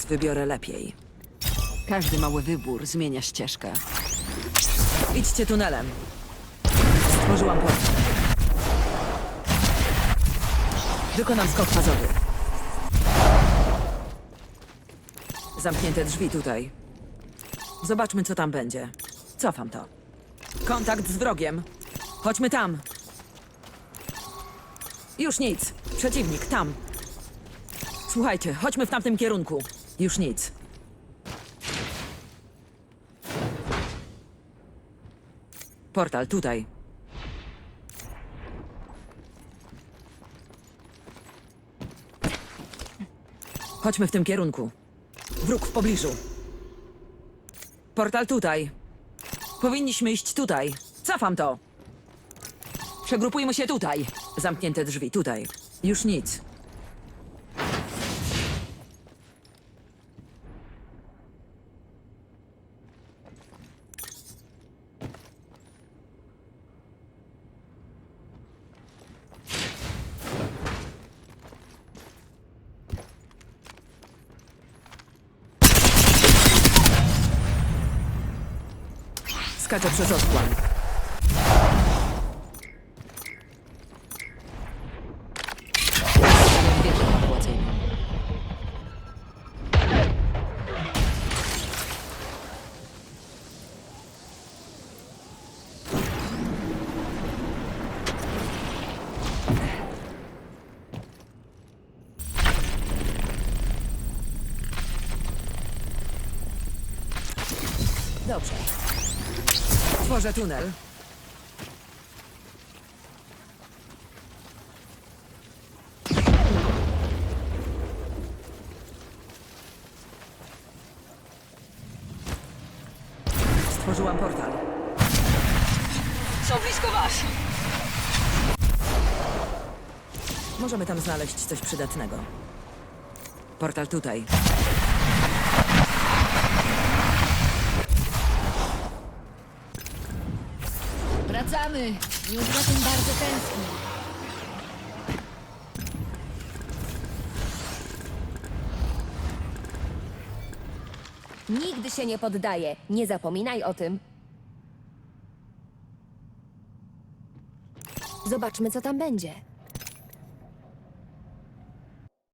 Wybiorę lepiej. Każdy mały wybór zmienia ścieżkę. Idźcie tunelem. Stworzyłam portal. Wykonam skok fazowy. Zamknięte drzwi tutaj. Zobaczmy, co tam będzie. Cofam to. Kontakt z wrogiem. Chodźmy tam. Już nic. Przeciwnik, tam. Słuchajcie, chodźmy w tamtym kierunku. Już nic. Portal tutaj. Chodźmy w tym kierunku. Wróg w pobliżu. Portal tutaj. Powinniśmy iść tutaj. Cofam to. Przegrupujmy się tutaj. Zamknięte drzwi tutaj. Już nic. Skaczę przez otchłań. Stawiam wieżę. Dobrze. Tworzę tunel. Stworzyłam portal. Są blisko was. Możemy tam znaleźć coś przydatnego. Portal tutaj. Wracamy! Już za tym bardzo tęsknię. Nigdy się nie poddaję. Nie zapominaj o tym. Zobaczmy, co tam będzie.